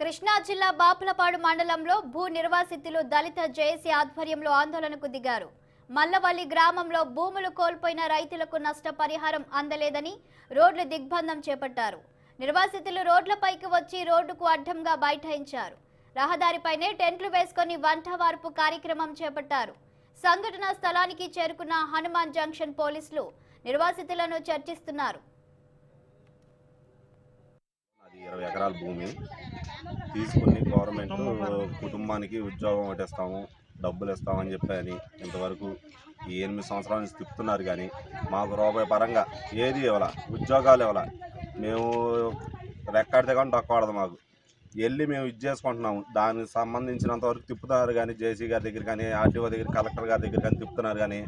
కృష్ణా జిల్లా బాపులపాడు మండలంలో భూ నిర్వాసితులు దళిత జేఏసీ ఆధ్వర్యంలో ఆందోళనకు దిగారు. మల్లవల్లి గ్రామంలో భూములు కోల్పోయిన రైతులకు నష్టపరిహారం అందలేదని రోడ్లు దిగ్బంధం చేపట్టారు. నిర్వాసితులు రోడ్లపైకి వచ్చి రోడ్డుకు అడ్డంగా బైఠాయించారు. రహదారిపైనే టెంట్లు వేసుకొని వంట వార్పు కార్యక్రమం చేపట్టారు. సంఘటన స్థలానికి చేరుకున్న హనుమాన్ జంక్షన్ పోలీసులు నిర్వాసితులను చర్చిస్తున్నారు. ఎకరాల భూమి తీసుకుని గవర్నమెంట్ కుటుంబానికి ఉద్యోగం ఒకటిస్తాము డబ్బులు ఇస్తామని చెప్పని ఇంతవరకు ఈ ఎనిమిది సంవత్సరాల నుంచి తిప్పుతున్నారు కానీ మాకు రూపాయి పరంగా ఏది ఇవ్వాల ఉద్యోగాలు ఇవ్వాల. మేము రెక్కడితే కానీ డొక్కడదు మాకు. వెళ్ళి మేము ఇది చేసుకుంటున్నాము. దానికి సంబంధించినంత వరకు తిప్పుతున్నారు కానీ జేసీ గారి దగ్గర కానీ ఆర్టీఓ దగ్గర కలెక్టర్ గారి దగ్గర కానీ తిప్పుతున్నారు కానీ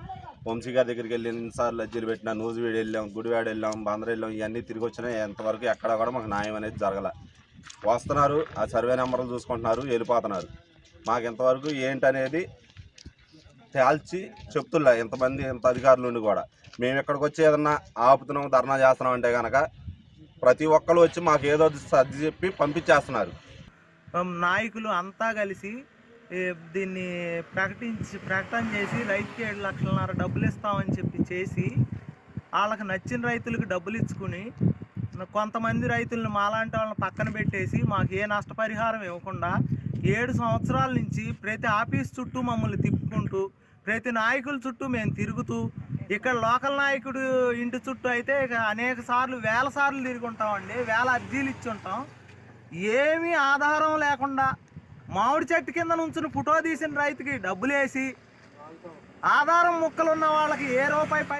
వంశీ గారి దగ్గరికి వెళ్ళి ఎన్నిసార్లు అజ్జీలు పెట్టినా నూజివీడు వెళ్ళాం గుడివాడ వెళ్ళాం బాంద్ర వెళ్ళాం ఇవన్నీ తిరిగి వచ్చినాయి. ఎంతవరకు ఎక్కడ కూడా మాకు న్యాయం అనేది జరగల. వస్తున్నారు ఆ సర్వే నెంబర్లు చూసుకుంటున్నారు వెళ్ళిపోతున్నారు. మాకు ఇంతవరకు ఏంటనేది తేల్చి చెప్తున్నా. ఇంతమంది ఇంత అధికారులు ఉండి కూడా. మేము ఇక్కడికి వచ్చి ఏదన్నా ఆపుతున్నాం ధర్నా చేస్తున్నాం అంటే కనుక ప్రతి ఒక్కరు వచ్చి మాకు ఏదో సర్ది చెప్పి పంపించేస్తున్నారు. నాయకులు అంతా కలిసి దీన్ని ప్రకటించి ప్రకటన చేసి రైతుకి ఏడు లక్షలన్నర డబ్బులు ఇస్తామని చెప్పి చేసి వాళ్ళకి నచ్చిన రైతులకు డబ్బులు ఇచ్చుకుని కొంతమంది రైతులను మాలాంటి వాళ్ళని పక్కన పెట్టేసి మాకు ఏ నష్టపరిహారం ఇవ్వకుండా ఏడు సంవత్సరాల నుంచి ప్రతి ఆఫీస్ చుట్టూ మమ్మల్ని తిప్పుకుంటూ ప్రతి నాయకుల చుట్టూ మేము తిరుగుతూ ఇక్కడ లోకల్ నాయకుడు ఇంటి చుట్టూ అయితే ఇక అనేక సార్లు వేల సార్లు తిరుగుంటామండి వేల అర్జీలు ఇచ్చి ఉంటాం. ఏమీ ఆధారం లేకుండా మామిడి చెట్టు కింద నుంచుని ఫోటో తీసిన రైతుకి డబ్బులు వేసి ఆధారం ముక్కలు ఉన్న వాళ్ళకి ఏ రూపాయి పై